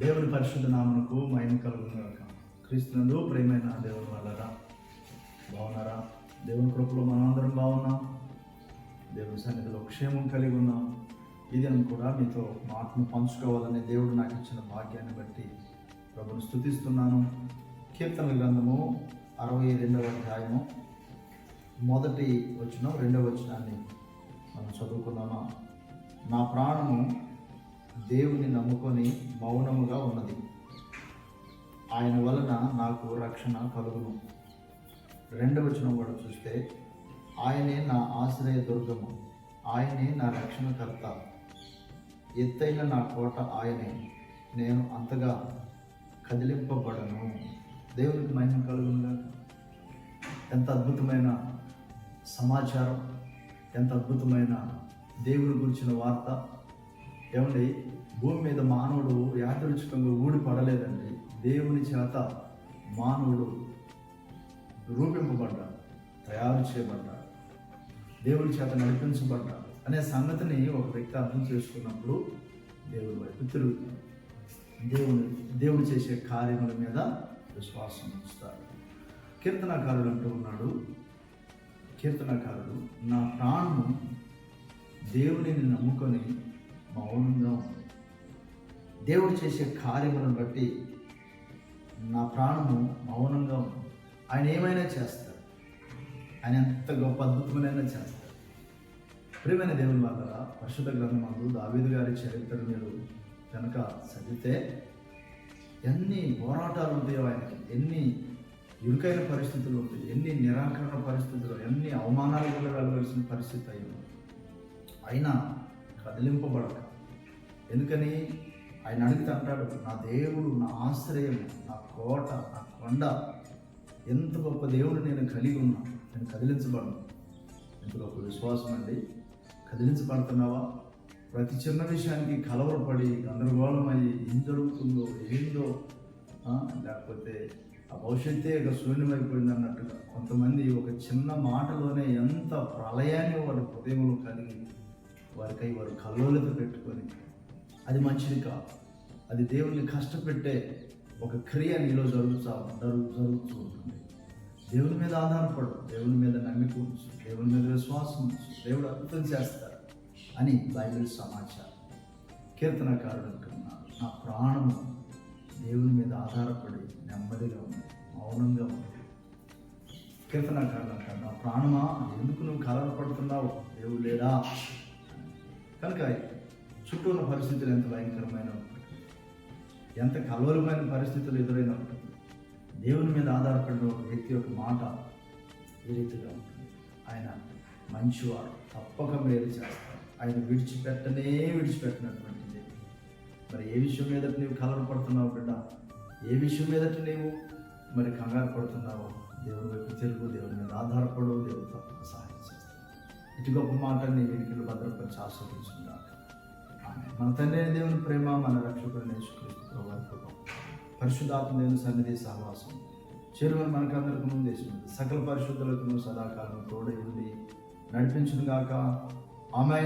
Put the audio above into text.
దేవుని పరిశుద్ధ నామకు మహిమ కలుగును క్రీస్తునందు ప్రేమైన దేవుని వాళ్ళరా బాగున్నారా? దేవుని కృపలో మనందరం బాగున్నాం. దేవుని సన్నిధిలో క్షేమం కలిగి ఉన్నాం. ఇది అని కూడా మీతో మాటను పంచుకోవాలని దేవుడు నాకు ఇచ్చిన భాగ్యాన్ని బట్టి ప్రభుని స్థుతిస్తున్నాను కీర్తన గ్రంథము అరవై రెండవ అధ్యాయము. మొదటి వచనం రెండవ వచనాన్ని మనం చదువుకుందామా? నా ప్రాణము దేవుని నమ్ముకొని మౌనముగా ఉన్నది. ఆయన వలన నాకు రక్షణ కలుగును. రెండవ వచనం కూడా చూస్తే ఆయనే నా ఆశ్రయ దుర్గము ఆయనే నా రక్షణకర్త. ఎత్తైన నా కోట ఆయనే నేను అంతగా కదిలింపబడను. దేవునికి మహిమ కలుగునుగా. ఎంత అద్భుతమైన సమాచారం ఎంత అద్భుతమైన దేవుని గురించిన వార్త. ఏమండి? భూమి మీద మానవుడు యాదృచ్ఛికంగా ఊడిపడలేదండి. దేవుని చేత మానవుడు రూపింపబడ్డాడు తయారు చేయబడ్డాడు దేవుని చేత నడిపించబడ్డాడు అనే సంగతిని ఒక వ్యక్తి అర్థం చేసుకున్నప్పుడు దేవుడి వైపు తిరుగుతుంది దేవుని దేవుడు చేసే కార్యముల మీద విశ్వాసం ఉంచుతాడు. కీర్తనకారుడు అంటూ ఉన్నాడు కీర్తనకారుడు నా ప్రాణము దేవుడిని నమ్ముకొని మౌనంగా ఉంది దేవుడు చేసే కార్యములను బట్టి నా ప్రాణము మౌనంగా ఉంది. ఆయన ఏమైనా చేస్తాడు. ఆయన ఎంత గొప్ప అద్భుతమైన చేస్తాడు. ప్రియమైన దేవుని వల్ల పరిశుద్ధ గ్రంథమందు దావేది గారి చరిత్ర మీరు కనుక చదివితే ఎన్ని పోరాటాలు ఉంటాయో ఆయనకి ఎన్ని ఇరుకైన పరిస్థితులు ఉంటాయి ఎన్ని నిరాకరణ పరిస్థితులు ఎన్ని అవమానాలు కూడా వెళ్ళవలసిన పరిస్థితి అయింది అయినా కదిలింపబడక. ఎందుకని? ఆయన అడిగితే అంటాడు నా దేవుడు నా ఆశ్రయం నా కోట నా కొండ ఎంత గొప్ప దేవుడు నేను కలిగి ఉన్నా నేను కదిలించబడను. ఎంత గొప్ప విశ్వాసం అండి. కదిలించబడుతున్నావా? ప్రతి చిన్న విషయానికి కలవరపడి గందరగోళమయ్యి ఏం జరుగుతుందో ఏందో లేకపోతే ఆ భవిష్యత్తే ఇక శూన్యమైపోయింది అన్నట్టుగా కొంతమంది ఒక చిన్న మాటలోనే ఎంత ప్రళయాన్ని వాళ్ళ హృదయంలో కలిగి వారికై వారు కల్లోలత పెట్టుకొని అది మంచిది కాదు. అది దేవుణ్ణి కష్టపెట్టే ఒక క్రియ నీలో జరుగుతా జరుగు జరుగుతూ ఉంటుంది. దేవుని మీద ఆధారపడు దేవుని మీద నమ్మిక ఉంచు. దేవుని మీద విశ్వాసం ఉంచు. దేవుడు అద్భుతం చేస్తాడు అని బైబిల్ సమాచారం. కీర్తనకారుడు అంటున్నాడు నా ప్రాణము దేవుని మీద ఆధారపడి నెమ్మదిగా ఉంది మౌనంగా ఉంది. కీర్తనకారుడు అంటాడు నా ప్రాణమా? ఎందుకు నువ్వు కలవరపడుతున్నావు దేవుడు లేడా? కనుక చుట్టూ ఉన్న పరిస్థితులు ఎంత భయంకరమైన ఎంత కలవరమైన పరిస్థితులు ఎదురైనప్పుడు దేవుని మీద ఆధారపడిన ఒక వ్యక్తి యొక్క మాట ఈ రీతిగా ఉంటుంది. ఆయన మంచివాడు తప్పక మేలు చేస్తాడు? ఆయన విడిచిపెట్టనే విడిచిపెట్టినటువంటి దేవుడు. మరి ఏ విషయం మీద నీవు కలవరపడుతున్నావు బిడ్డ? ఏ విషయం మీద నీవు మరి కంగారు పడుతున్నావు? దేవుని వైపు తిరుగు దేవుని మీద ఆధారపడవు దేవుడు తప్పక సహాయం ఇటు గొప్ప మాట నీ వెనుకలు భద్రపరిచి ఆస్వాదించుకుంటాను మన తండ్రి దేవుని ప్రేమ మన రక్షకుడు నేర్చుక్రీస్తు పరిశుద్ధాత్మ దేవుని సన్నిధి సహవాసం చేరువని మనకందరికి ముందు సకల పరిశుద్ధులకు సదాకాలం తోడై ఉండి నడిపించును గాక ఆమె